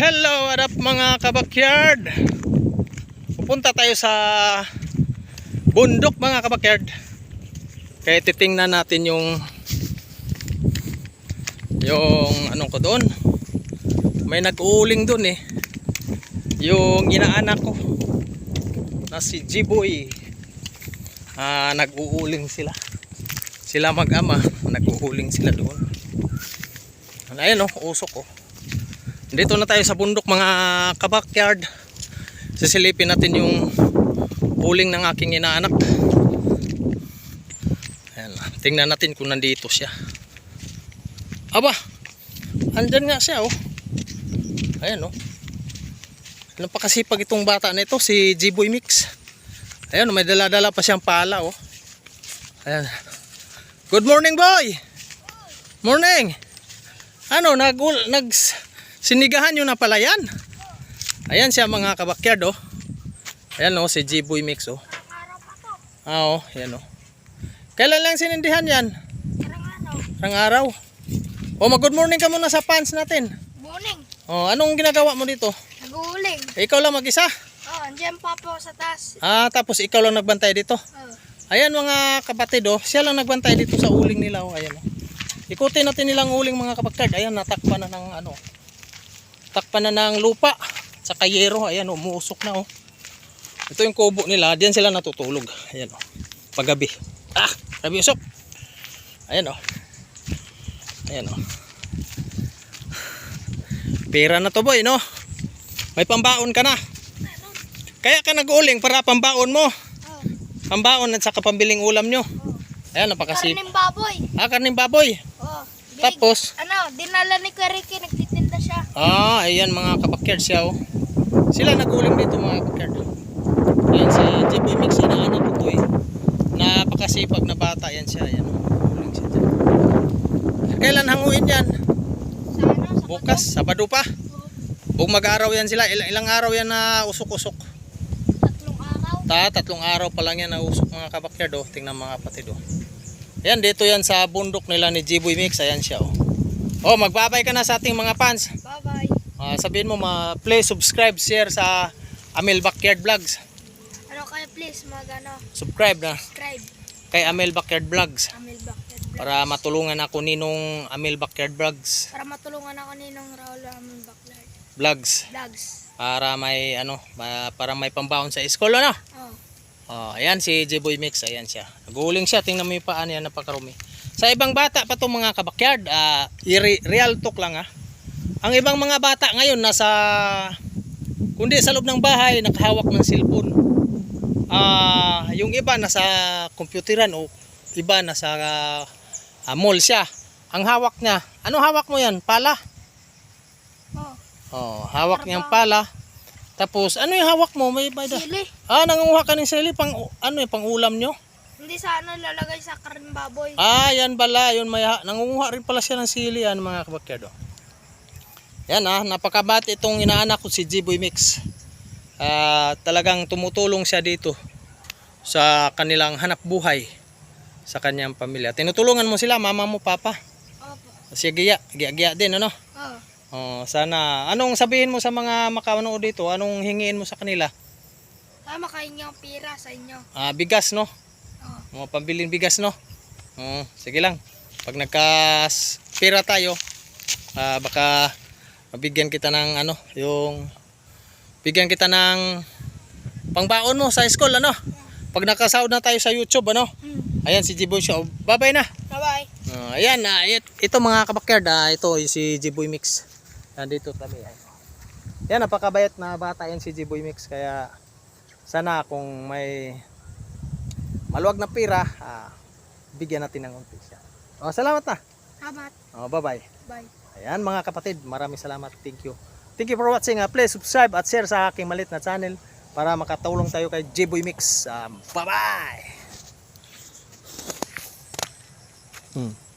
Hello, what up mga kabakyard? Pupunta tayo sa bundok mga kabakyard. Kaya titingnan natin yung yung anong ko doon. May nag-uuling doon eh. Yung inaanak ko na si Jiboy. Ah, nag-uuling sila. Sila mag-ama, nag-uuling sila doon. Ayun oh, usok oh. Dito na tayo sa bundok mga kabakyard. Sisilipin natin yung uling ng aking inaanak. Ayan, tingnan natin kung nandito siya. Aba, andyan nga siya oh. Ayan oh. Ano pa kasipag itong bata na ito, si G-Boy Mix. Ayan, oh, may dala-dala pa siyang pala oh. Ayan. Good morning boy! Morning! Ano, nag, nag sinigahan nyo na pala yan. Ayan siya mga kabakyard oh. Ayan oh, si G-Boy Mix oh. Ah oh, ayan oh. Kailan lang sinindihan yan? Rang araw. Oh, mag good morning ka muna sa fans natin. Morning. Oh, anong ginagawa mo dito? Nag-uuling. Ikaw lang mag-isa? Oh, andyan pa po sa taas. Ah, tapos ikaw lang nagbantay dito. Oh. Ayan mga kapatid oh, siya lang nagbantay dito sa uling nila oh. Ayan oh. Ikutin natin nilang uling mga kabakyard. Ayan, natakpan na ng ano. Takpan na ng lupa. Sa kayero. Ayan, umuusok na oh. Ito yung kubo nila. Diyan sila natutulog. Ayan oh. Paggabi. Ah, gabi usok. Ayan oh. Ayan oh. Pera na to boy, no? May pambaon ka na. Kaya ka nag-uling para pambaon mo. Oh. Pambaon at saka pambiling ulam nyo. Ayan, napakasip. Karning baboy. Ah, karning baboy. Oh. Binig- Tapos, Ano, dinala ni Kuya Ricky, nagtitinda siya. Ah, ayan mga kabakyard siya oh. Sila naguling dito mga kabakyard. Ayan si JB Mix, inaanak ko to eh. Napakasipag na bata yan siya. Ayan, oh. Siya dyan. Kailan hanguin yan? Sa ano, Bukas, Sabado pa. Buong mag-araw yan sila. Ilang, ilang araw yan na usok-usok. Tatlong araw. Ta, tatlong araw pa lang yan na usok mga kabakyard oh. Tingnan mga kapatid oh. Ayan, dito yan sa bundok nila ni Jiboy Mix. Ayan siya oh. Oh, magbabay ka na sa ating mga fans. Bye-bye. Ah, sabihin mo ma play subscribe share sa Amel Backyard Vlogs. Ano kayo please, mag ano, Subscribe na subscribe. kay Amel Backyard Vlogs Amil Backyard Vlog. para matulungan ako ninong Amel Backyard Vlogs. Para matulungan ako ni nung Raul Amil Backyard Vlogs Vlogs. para may ano para may pambaon sa school ano. Oh. Oh, ayan si J-Boy Mix, ayan siya. Naguling siya, tingnan mo yung paan yan, napakarumi. Sa ibang bata pa itong mga kabakyard, i- real talk lang ah. Ang ibang mga bata ngayon nasa, kundi sa loob ng bahay, nakahawak ng cellphone. Ah, yung iba nasa computeran o iba nasa ah, mall siya. Ang hawak niya, ano hawak mo yan? Pala? Oh. Oh, hawak niyang pala. Tapos, ano yung hawak mo? May may da- Sili. Ah, nangunguha ka ng sili pang ano eh, pang ulam nyo? Hindi sa ano lalagay sa karning baboy. Ah, yan pala, yun may ha- nangunguha rin pala siya ng sili yan mga kabakyado. Yan ah, napakabat itong inaanak ko si G-Boy Mix. Ah, talagang tumutulong siya dito sa kanilang hanap buhay sa kanyang pamilya. Tinutulungan mo sila, mama mo, papa. Opo. Sige, giya, giya, giya din, ano? Oh. Oh, sana, anong sabihin mo sa mga makanood dito? Anong hingiin mo sa kanila? Tama kayo niyang pira sa inyo. Ah, bigas, no? Oh. Mga pambiling bigas, no? Oo, sige lang. Pag nagka-pira tayo, ah, baka mabigyan kita ng ano, yung bigyan kita ng pangbaon mo sa school, ano? Pag nakasahod na tayo sa YouTube, ano? Hmm. Ayan si Jiboy Show. Bye-bye na. Bye-bye. Ah, ayan, it- ito mga kabakyard, ah, ito yung si Jiboy Mix. Nandito kami. Ayan. Yan, napakabayat na bata yan si Jiboy Mix. Kaya sana kung may maluwag na pira, ah, bigyan natin ng unti siya. Oh, salamat na. Salamat. Oh, bye-bye. Bye. Ayan mga kapatid, maraming salamat. Thank you. Thank you for watching. Ah, please subscribe at share sa aking malit na channel para makatulong tayo kay Jiboy Mix. Um, bye-bye! Hmm.